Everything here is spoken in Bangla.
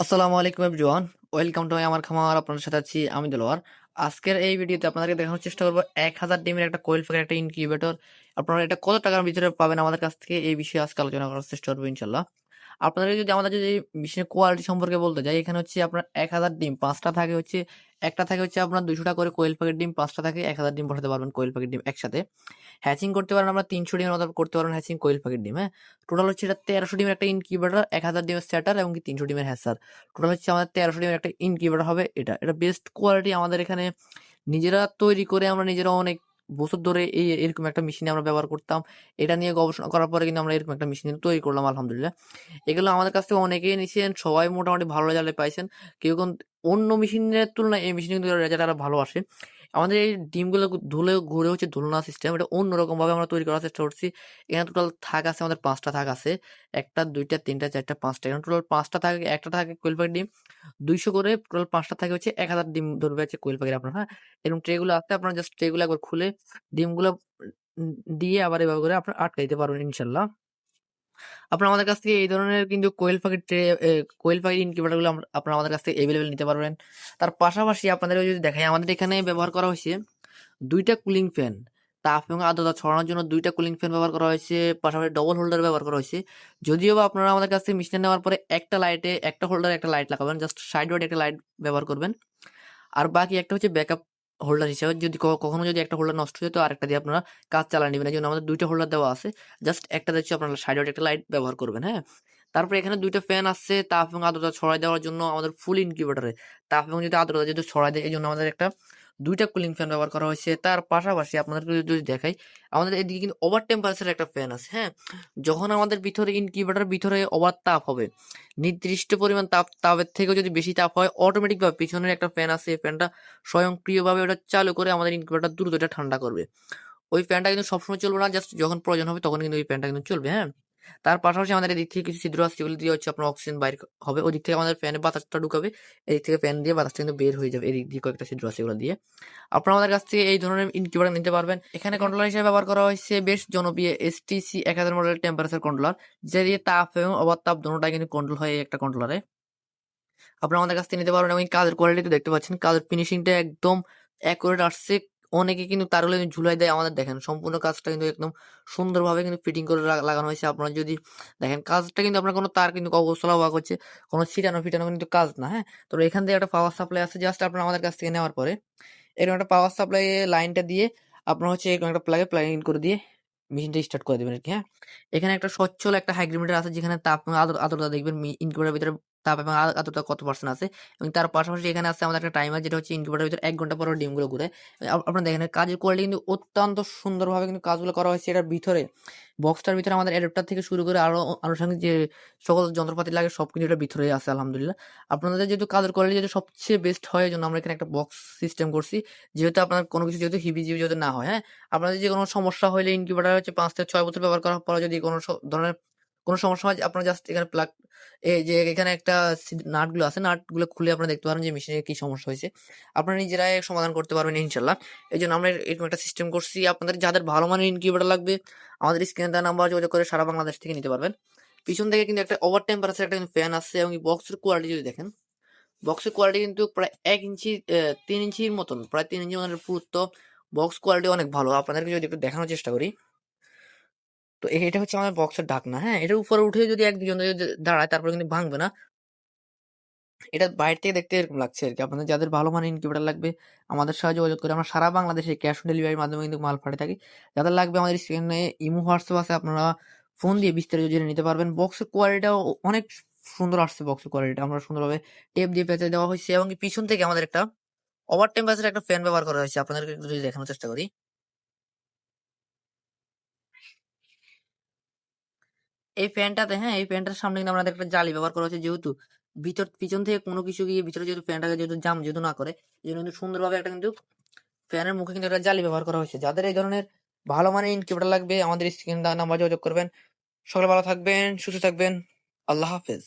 আসসালামু আলাইকুম এভরিওয়ান। ওয়েলকাম টু আমার খামার, আপনাদের সাথে আছি আমি দেলোয়ার। আজকের এই ভিডিওতে আপনাদেরকে দেখানোর চেষ্টা করব এক হাজার ডিমের একটা কোয়েল ফেকের একটা ইনকিউবেটর আপনারা এটা কত টাকার ভিতরে পাবেন আমাদের কাছ থেকে এই বিষয়ে আজকে আলোচনা করার চেষ্টা করব ইনশাল্লাহ। আপনাদের যদি আমাদের যদি মেশিনের কোয়ালিটি সম্পর্কে বলতে যাই, এখানে হচ্ছে আপনার এক হাজার ডিম, পাঁচটা থাকে হচ্ছে, একটা থাকে হচ্ছে আপনার দুশোটা করে কোয়েল পাখির ডিম, পাঁচটা থাকে এক হাজার ডিম বসাতে পারবেন কোয়েল পাখির ডিম একসাথে। হ্যাচিং করতে পারেন আমরা তিনশো ডিমের মতো করতে পারবেন হ্যাচিং কোয়েল পাখির ডিম হ্যাঁ? টোটাল হচ্ছে এটা তেরোশো ডিমের একটা ইনকিউবেটর এক হাজার ডিমের স্যাটার এবং তিনশো ডিমের হ্যাসার টোটাল হচ্ছে আমাদের তেরোশো ডিমের একটা ইনকিউবেটর হবে এটা। এটা বেস্ট কোয়ালিটি আমাদের এখানে নিজেরা তৈরি করে আমরা নিজেরা অনেক বছর ধরে এই এরকম একটা মেশিন আমরা ব্যবহার করতাম। এটা নিয়ে গবেষণা করার পরে কিন্তু আমরা এরকম একটা মেশিন তৈরি করলাম, আলহামদুলিল্লাহ। এগুলো আমাদের কাছ থেকে অনেকেই নিয়েছেন, সবাই মোটামুটি ভালো রেজাল্ট পাইছেন। কেউ অন্য মেশিনের তুলনায় এই মেশিনে কিন্তু রেজাল্ট আরও ভালো আসে আমাদের এই ডিমগুলো ধুলে ঘুরে হচ্ছে ধুলনা সিস্টেম এটা অন্যরকম ভাবে আমরা তৈরি করার চেষ্টা করছি। এখানে টোটাল থাক আছে, আমাদের পাঁচটা থাক আছে। একটা, দুইটা, তিনটা, চারটা, পাঁচটা। এখানে টোটাল পাঁচটা থাকে, একটা থাকে কোয়েল পাখির ডিম। দুইশো করে টোটাল পাঁচটা থাকে হচ্ছে এক হাজার ডিম ধরবে হচ্ছে কোয়েল পাখির আপনার হ্যাঁ? এরকম ট্রেগুলো আসতে আপনার জাস্ট ট্রেগুলো একবার খুলে ডিমগুলো দিয়ে আবার এভাবে করে আপনার আটকে দিতে পারবেন ইনশাল্লাহ। আপনারা আমাদের কাছ থেকে এই ধরনের কিন্তু কোয়েল পাখির ট্রে কোয়েল পাখির ইনকিউবেটরগুলো আপনারা আমাদের কাছ থেকে অ্যাভেলেবেল নিতে পারবেন। তার পাশাপাশি আপনাদের যদি দেখাই, আমাদের এখানে ব্যবহার করা হয়েছে দুইটা কুলিং ফ্যান তাপ এবং আর্দ্রতা ছড়ানোর জন্য দুইটা কুলিং ফ্যান ব্যবহার করা হয়েছে, পাশাপাশি ডবল হোল্ডার ব্যবহার করা হয়েছে। যদিও বা আপনারা আমাদের কাছ থেকে মেশিন নেওয়ার পরে একটা লাইটে একটা হোল্ডার একটা লাইট লাগাবেন জাস্ট সাইড ওয়াইড একটা লাইট ব্যবহার করবেন। আর বাকি একটা হচ্ছে ব্যাকআপ হোল্ডার হিসাবে যদি কখনো যদি একটা হোল্ডার নষ্ট হয়ে যায় তো আরেকটা দিয়ে আপনারা কাজ চালা নেবেন। এই জন্য আমাদের দুইটা হোল্ডার দেওয়া আছে। জাস্ট একটা দিচ্ছি আপনারা সাইড একটা লাইট ব্যবহার করবেন হ্যাঁ? তারপরে এখানে দুইটা ফ্যান আসছে তাপ এবং আর্দ্রতা ছড়াই দেওয়ার জন্য আমাদের ফুল ইনকিউবেটারে তাপ এবং যদি আর্দ্রতা যদি ছড়াই দেয়, এই জন্য আমাদের একটা দুইটা কুলিং ফ্যান ব্যবহার করা হয়েছে। তার পাশাপাশি আপনাদেরকে যদি দেখাই, আমাদের এদিকে কিন্তু ওভার টেম্পারেচার একটা ফ্যান আছে হ্যাঁ? যখন আমাদের ভিতরে ইনকিউবেটর ভিতরে ওভার তাপ হবে, নির্দিষ্ট পরিমাণ তাপ, তাপের থেকেও যদি বেশি তাপ হয় অটোমেটিকভাবে পিছনের একটা ফ্যান আছে, এই ফ্যানটা স্বয়ংক্রিয়ভাবে ওটা চালু করে আমাদের ইনকিউবেটর দ্রুত এটা ঠান্ডা করবে। ওই ফ্যানটা কিন্তু সবসময় চলবে না জাস্ট যখন প্রয়োজন হবে তখন কিন্তু ওই ফ্যানটা কিন্তু চলবে হ্যাঁ? তার পাশাপাশি আমাদের এদিক থেকে কিছু ছিদ্র আছে, যেগুলো দিয়ে হচ্ছে আপনার অক্সিজেন বাইর হবে। ওই দিক থেকে আমাদের ফ্যানে বাতাসটা ঢুকাবে, এদিক থেকে ফ্যান দিয়ে বাতাসটা কিন্তু বের হয়ে যাবে। এদিক দিয়ে কয়েকটা ছিদ্র আছে এগুলো দিয়ে। আপনারা আমাদের কাছ থেকে এই ধরনের ইনকিউবেটর নিতে পারবেন। এখানে কন্ট্রোলার হিসেবে ব্যবহার করা হয়েছে বেশ জনপ্রিয় এসটিসি এক হাজার মডেলের টেম্পারেচার কন্ট্রোলার যে দিয়ে তাপ এবং অবাধ তাপ দুটোটাই কিন্তু কন্ট্রোল হয় একটা কন্ট্রোলারে আপনারা আমাদের কাছ থেকে নিতে পারবেন এবং কাজের কোয়ালিটি দেখতে পাচ্ছেন। কাজের ফিনিশিংটা একদম অ্যাকুরেট আসছে। অনেকে কিন্তু তার তারগুলো ঝুলাই দেয়, আমাদের দেখেন সম্পূর্ণ কাজটা কিন্তু একদম সুন্দরভাবে কিন্তু ফিটিং করে লাগানো হয়েছে। আপনারা যদি দেখেন কাজটা কিন্তু আপনার কোনো তার কিন্তু অবস্থলা ওয়াক হচ্ছে কোনো ছিটানো ফিটানো কিন্তু কাজ না হ্যাঁ? তো এখান থেকে একটা পাওয়ার সাপ্লাই আছে জাস্ট আপনারা আমাদের কাছ থেকে নেওয়ার পরে এরকম একটা পাওয়ার সাপ্লাই লাইনটা দিয়ে আপনার হচ্ছে এরকম একটা প্লাগে প্লাগ ইন করে দিয়ে মেশিনটা স্টার্ট করে দেবেন আর কি হ্যাঁ? এখানে একটা সচ্ছল একটা হাইগ্রিমিটার আছে যেখানে তাপ এবং আদ্র- আর্দ্রতা দেখবেন ইনকিউবেটার ভিতরে তাপ এবং আ- আর্দ্রতা কত পার্সেন্ট আছে? এবং তার পাশাপাশি এখানে আছে আমাদের একটা টাইমার যেটা হচ্ছে ইনকিউবেটার ভিতরে এক ঘণ্টা পর ডিমগুলো ঘুরে আপ- আপনারা দেখেন, কাজের কোয়ালিটি কিন্তু অত্যন্ত সুন্দরভাবে কিন্তু কাজগুলো করা হয়েছে এটার ভিতরে। বক্সটার ভিতরে আমাদের অ্যাডাপ্টার থেকে শুরু করে আরও আনুষঙ্গিক যে সকল যন্ত্রপাতি লাগে সব কিন্তু এটার ভিতরে আছে, আলহামদুলিল্লাহ। আপনাদের যেহেতু কাজের কোয়ালিটি যেহেতু সবচেয়ে বেস্ট হয় জন্য আমরা এখানে একটা বক্স সিস্টেম করছি। যেহেতু আপনার কোনো কিছু যেহেতু হিবি জিবি যাতে না হয় হ্যাঁ? আপনাদের যে কোনো সমস্যা হলে ইনকিউবেটার হচ্ছে পাঁচ থেকে ছয় বছর ব্যবহার করার পরে যদি কোনো ধরনের কোনো সমস্যা হয় আপনারা জাস্ট এখানে প্লাগ এই যে এখানে একটা নাটগুলো আছে, নাটগুলো খুলে আপনারা দেখতে পারেন যে মেশিনের কি সমস্যা হয়েছে। আপনারা নিজেরাই সমাধান করতে পারবেন ইনশাল্লাহ এই জন্য আমরা এরকম একটা সিস্টেম করছি। আপনাদের যাদের ভালো মানের ইনকিউবেটার লাগবে, আমাদের স্ক্রিনে দেওয়া নাম্বার যোগাযোগ করে সারা বাংলাদেশ থেকে নিতে পারবেন। পিছন থেকে কিন্তু একটা ওভার টেম্পারেচার একটা ফ্যান আছে এবং বক্সের কোয়ালিটি যদি দেখেন বক্সের কোয়ালিটি কিন্তু প্রায় এক ইঞ্চি তিন ইঞ্চির মতন, প্রায় তিন ইঞ্চি মতন পুরুত্ব বক্স কোয়ালিটি অনেক ভালো। আপনাদেরকে যদি একটু দেখানোর চেষ্টা করি তো এটা হচ্ছে আমাদের বক্সের ঢাকনা হ্যাঁ? এটার উপরে উঠে যদি এক দুজন দাঁড়ায়, তারপরে কিন্তু ভাঙবে না। এটা বাইরে থেকে দেখতে এরকম লাগছে আর কি আপনাদের যাদের ভালো মানের ইনকিউবেটার লাগবে, আমাদের সাথে যোগাযোগ করে আমরা সারা বাংলাদেশে ক্যাশ অন ডেলিভারির মাধ্যমে কিন্তু মাল পাঠিয়ে থাকি। যাদের লাগবে আমাদের স্ক্রিনে ইমো, হোয়াটসঅ্যাপ আছে, আপনারা ফোন দিয়ে বিস্তারিত জেনে নিতে পারবেন। বক্সের কোয়ালিটিটাও অনেক সুন্দর আসছে বক্সের কোয়ালিটি আমরা সুন্দরভাবে টেপ দিয়ে পেঁচে দেওয়া হয়েছে এবং পিছন থেকে আমাদের একটা ওভার টেম্পারেচার একটা ফ্যান ব্যবহার করা হয়েছে। আপনাদেরকে যদি দেখানোর চেষ্টা করি। এই ফ্যানটাতে হ্যাঁ এই ফ্যানটার সামনে কিন্তু আমাদের একটা জালি ব্যবহার করা হচ্ছে যেহেতু ভিতর, পিছন থেকে কোনো কিছু গিয়ে ভিতরে যেহেতু ফ্যানটাকে যেহেতু জাম যেহেতু না করে এই জন্য কিন্তু সুন্দরভাবে একটা কিন্তু ফ্যানের মুখে কিন্তু একটা জালি ব্যবহার করা হয়েছে। যাদের এই ধরনের ভালো মানের ইনকিউবেটার লাগবে, আমাদের স্ক্রিন নাম্বার যোগাযোগ করবেন। সকলে ভালো থাকবেন, সুস্থ থাকবেন। আল্লাহ হাফেজ।